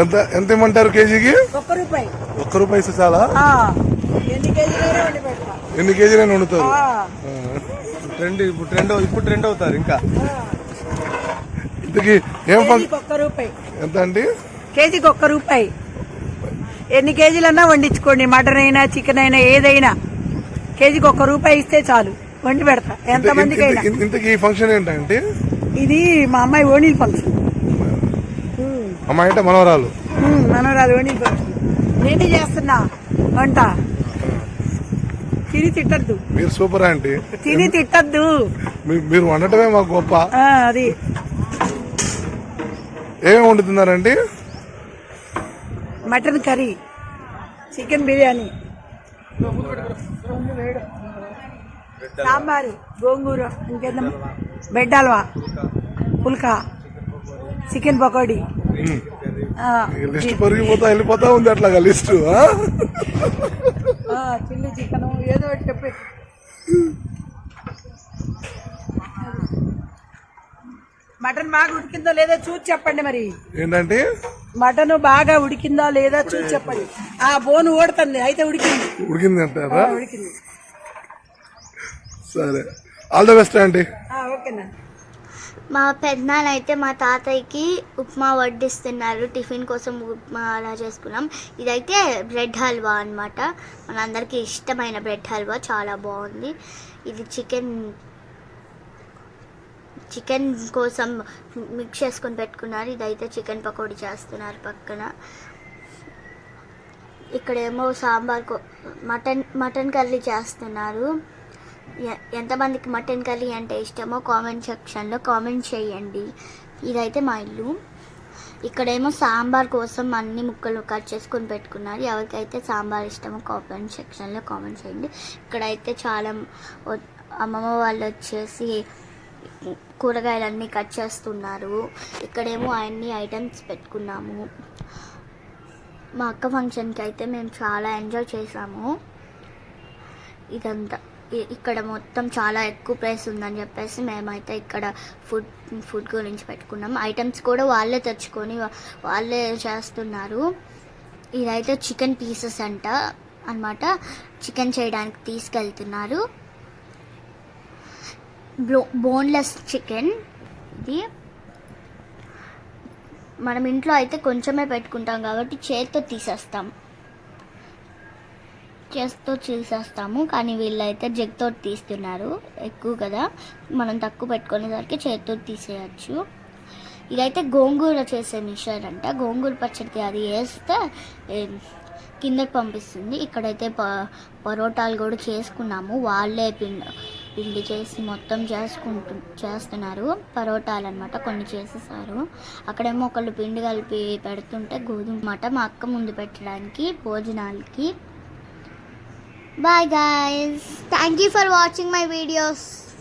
ఎంత ఎంత ఇమ్మంటారు కేజీకి? ఒక్క రూపాయి. ఒక్క రూపాయి ఇస్తే చాలా? ఎన్ని కేజీలైనా కేజీలైనా వండుతారు? ట్రెండ్ ఇప్పుడు ట్రెండ్ ఇప్పుడు ట్రెండ్ అవుతారు ఇంకా. ఇంతకి ఏం ఒక్క రూపాయి. ఎంత అండి? కేజీకి ఒక్క రూపాయి. ఎన్ని కేజీలన్నా వండించుకోండి. మటన్ అయినా చికెన్ అయినా ఏదైనా. కేజీకి ఒక్క రూపాయి ఇస్తే చాలు. వండి పెడతా. ఎంతమందికి ఇంతకి ఫంక్షన్ ఏంటంటే? ఇది మా అమ్మాయి ఓణీల ఫంక్షన్. అమ్మాయి అంటే మనవరాలు. ఫంక్షన్ నేనే చేస్తున్నా? వంట. తిని తిట్టద్దు. మీరు సూపర్ ఆంటీ తిని తిట్టద్దు. మీరు వండటమే మాకు గొప్ప. అది. ఏమేమి వండుతున్నారండి mutton curry chicken biryani sambar గోంగూర ఇంకేదమ్మా? బెడ్ హల్వా పుల్కా చికెన్ పకోడీ. లిస్ట్ పెరిగిపోతా వెళ్ళిపోతా ఉంది అట్లాగా లిస్ట్ చిల్లీ చికెన్ ఏదో ఒకటి చెప్పి. మటన్ బాగా ఉడికిందో లేదో చూసి చెప్పండి మరి. ఏంటంటే? మటన్ బాగా ఉడికిందా లేదా చూసి చెప్పండి. ఆ బోన్ ఓడుతుంది అయితే ఉడికింది. ఉడికింది అంటారా? ఉడికింది. సరే. ఆల్ ద బెస్ట్ ఆ, ఓకేనా మా పెద్దనాన్న అయితే మా తాతయ్యకి ఉప్మా వడ్డిస్తున్నారు. టిఫిన్ కోసం ఉప్మా అలా చేసుకున్నాం. ఇదైతే బ్రెడ్ హల్వా అన్నమాట. మనందరికీ ఇష్టమైన బ్రెడ్ హల్వా. చాలా బాగుంది. ఇది చికెన్ చికెన్ కోసం మిక్స్ చేసుకొని పెట్టుకున్నారు. ఇదైతే చికెన్ పకోడీ చేస్తున్నారు పక్కన. ఇక్కడేమో సాంబార్ కో- మటన్ మటన్ కర్రీ చేస్తున్నారు. ఎంతమందికి మటన్ కర్రీ అంటే ఇష్టమో కామెంట్ సెక్షన్లో కామెంట్ చేయండి. ఇదైతే మా ఇల్లు. ఇక్కడేమో సాంబార్ కోసం అన్ని ముక్కలు కట్ చేసుకొని పెట్టుకున్నారు. ఎవరికైతే సాంబార్ ఇష్టమో కామెంట్ సెక్షన్లో కామెంట్ చేయండి. ఇక్కడైతే చాలా అమ్మమ్మ వాళ్ళు వచ్చేసి కూరగాయలన్నీ కట్ చేస్తున్నారు. ఇక్కడేమో అన్ని ఐటమ్స్ పెట్టుకున్నాము. మా అక్క ఫంక్షన్కి అయితే మేము చాలా ఎంజాయ్ చేసాము. ఇదంతా. ఇక్కడ మొత్తం చాలా ఎక్కువ ప్రైస్ ఉందని చెప్పేసి మేమైతే ఇక్కడ ఫుడ్ ఫుడ్ గురించి పెట్టుకున్నాం. ఐటమ్స్ కూడా వాళ్ళే తెచ్చుకొని వాళ్ళే చేస్తున్నారు. ఇదైతే చికెన్ పీసెస్ అంట అన్నమాట. చికెన్ చేయడానికి తీసుకెళ్తున్నారు. బ్లో బోన్లెస్ చికెన్ ఇది. మనం ఇంట్లో అయితే కొంచెమే పెట్టుకుంటాం కాబట్టి చేత్తో తీసేస్తాం. చేత్తో తీసేస్తాము కానీ వీళ్ళైతే జగ్తో తీస్తున్నారు ఎక్కువ కదా. మనం తక్కువ పెట్టుకునేసరికి చేత్తో తీసేయచ్చు. ఇదైతే గోంగూర చేసే మిషన్ అంట. గోంగూర పచ్చడికి అది వేస్తే కిందకి పంపిస్తుంది. ఇక్కడైతే ప పరోటాలు కూడా చేసుకున్నాము. వాళ్ళే పిండి పిండి చేసి మొత్తం చేసుకుంటు చేస్తున్నారు. పరోటాలు అనమాట కొన్ని చేసేసారు. అక్కడేమో ఒకళ్ళు పిండి కలిపి పెడుతుంటే గోధుమ మాట మా అక్క ముందు పెట్టడానికి భోజనాలకి Bye guys. Thank you for watching my videos.